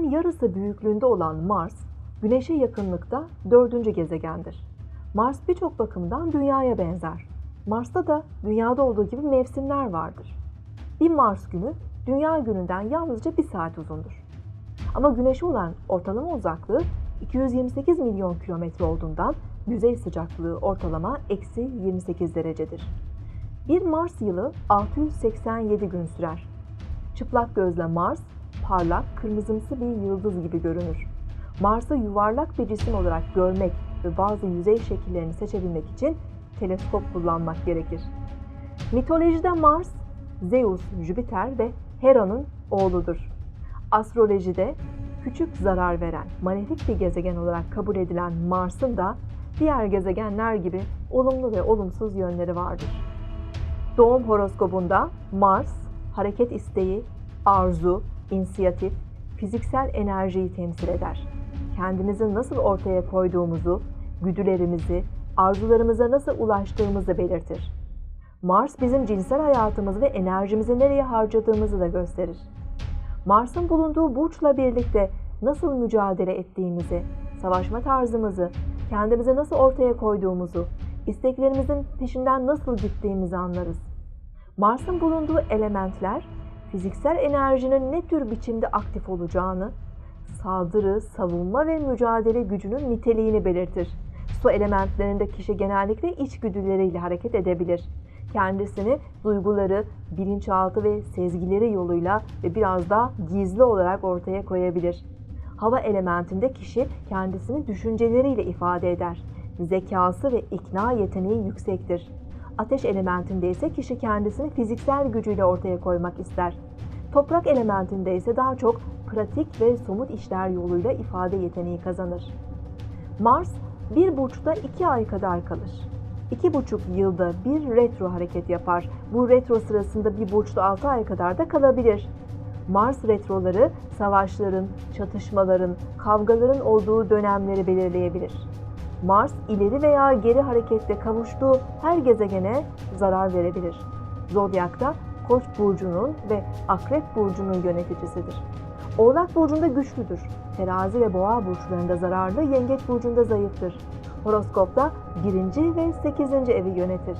yarısı büyüklüğünde olan Mars, Güneş'e yakınlıkta dördüncü gezegendir. Mars birçok bakımdan Dünya'ya benzer. Mars'ta da Dünya'da olduğu gibi mevsimler vardır. Bir Mars günü Dünya gününden yalnızca bir saat uzundur. Ama Güneş'e olan ortalama uzaklığı 228 milyon kilometre olduğundan yüzey sıcaklığı ortalama eksi 28 derecedir. Bir Mars yılı 687 gün sürer. Çıplak gözle Mars, parlak, kırmızımsı bir yıldız gibi görünür. Mars'ı yuvarlak bir cisim olarak görmek ve bazı yüzey şekillerini seçebilmek için teleskop kullanmak gerekir. Mitolojide Mars, Zeus, Jüpiter ve Hera'nın oğludur. Astrolojide küçük zarar veren, malefik bir gezegen olarak kabul edilen Mars'ın da diğer gezegenler gibi olumlu ve olumsuz yönleri vardır. Doğum horoskobunda Mars, hareket isteği, arzu, inisiyatif, fiziksel enerjiyi temsil eder. Kendimizi nasıl ortaya koyduğumuzu, güdülerimizi, arzularımıza nasıl ulaştığımızı belirtir. Mars bizim cinsel hayatımızı ve enerjimizi nereye harcadığımızı da gösterir. Mars'ın bulunduğu burçla birlikte nasıl mücadele ettiğimizi, savaşma tarzımızı, kendimizi nasıl ortaya koyduğumuzu, isteklerimizin peşinden nasıl gittiğimizi anlarız. Mars'ın bulunduğu elementler, fiziksel enerjinin ne tür biçimde aktif olacağını, saldırı, savunma ve mücadele gücünün niteliğini belirtir. Su elementlerinde kişi genellikle içgüdüleriyle hareket edebilir. Kendisini duyguları, bilinçaltı ve sezgileri yoluyla ve biraz da gizli olarak ortaya koyabilir. Hava elementinde kişi kendisini düşünceleriyle ifade eder. Zekası ve ikna yeteneği yüksektir. Ateş elementinde ise kişi kendisini fiziksel gücüyle ortaya koymak ister. Toprak elementinde ise daha çok pratik ve somut işler yoluyla ifade yeteneği kazanır. Mars bir burçta iki ay kadar kalır. İki buçuk yılda bir retro hareket yapar. Bu retro sırasında bir burçta altı ay kadar da kalabilir. Mars retroları savaşların, çatışmaların, kavgaların olduğu dönemleri belirleyebilir. Mars ileri veya geri harekette kavuştuğu her gezegene zarar verebilir. Zodyak'ta Koç burcunun ve Akrep burcunun yöneticisidir. Oğlak burcunda güçlüdür. Terazi ve Boğa burçlarında zararlı, Yengeç burcunda zayıftır. Horoskopta 1. ve 8. evi yönetir.